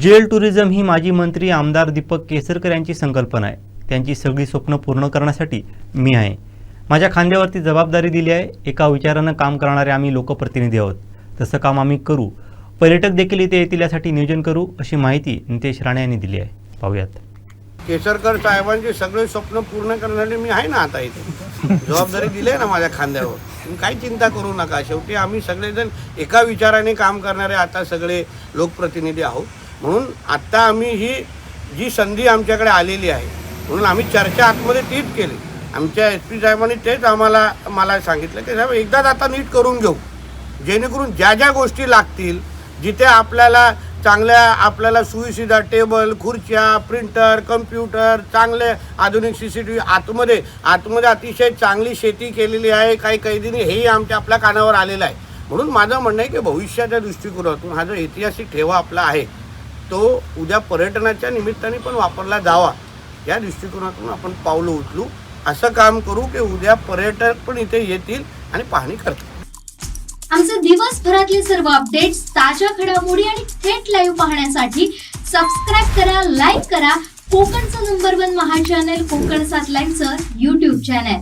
Gel tourism ही माजी मंत्री आमदार दीपक केसरकर यांची संकल्पना आहे. त्यांची सगळी स्वप्न पूर्ण करण्यासाठी मी आहे. माझ्या खांद्यावरती जबाबदारी दिली आहे. एका विचारानं काम करणारे आम्ही लोकप्रतिनिधी आहोत. तसं काम आम्ही करू. पर्यटक देखील इथे येतील यासाठी नियोजन करू अशी माहिती नितेश राणे यांनी दिली आहे. पाहूयात. केसरकर साहेबांचे सगळे स्वप्न पूर्ण करण्यासाठी मी आहे ना आता इथे? जबाबदारी दिली आहे ना माझ्या खांद्यावर. तुम्ही काही चिंता करू नका. शेवटी आम्ही सगळेजण एका विचाराने काम करणारे आता सगळे लोकप्रतिनिधी आहोत. म्हणून आत्ता आम्ही ही जी संधी आमच्याकडे आलेली आहे म्हणून आम्ही चर्चा आतमध्ये तीच केली. आमच्या एस पी साहेबांनी तेच आम्हाला मला सांगितलं की साहेब एकदाच आता नीट करून घेऊ. जेणेकरून ज्या ज्या गोष्टी लागतील जिथे आपल्याला चांगल्या आपल्याला सुविधा टेबल खुर्च्या प्रिंटर कम्प्युटर चांगले आधुनिक सी सी टी व्ही आतमध्ये आतमध्ये अतिशय चांगली शेती केलेली आहे काही कैदींनी हेही आमच्या आपल्या कानावर आलेलं आहे. म्हणून माझं म्हणणं आहे की भविष्याच्या दृष्टिकोनातून हा जो ऐतिहासिक ठेवा आपला आहे तो उद्या पर्यटनाच्या निमित्ताने पण वापरला जावा. या दृष्टिकोनातून आपण पावलं उचलू. असं काम करू की उद्या पर्यटक पण इथे येतील आणि पाहणी करतील. आमचे दिवसभरातले सर्व अपडेट्स ताज्या घडामोडी आणि थेट लाईव्ह पाहण्यासाठी सबस्क्राईब करा लाईक करा. कोकणचं नंबर वन महा चॅनल कोकण सात लाईनचं युट्यूब चॅनल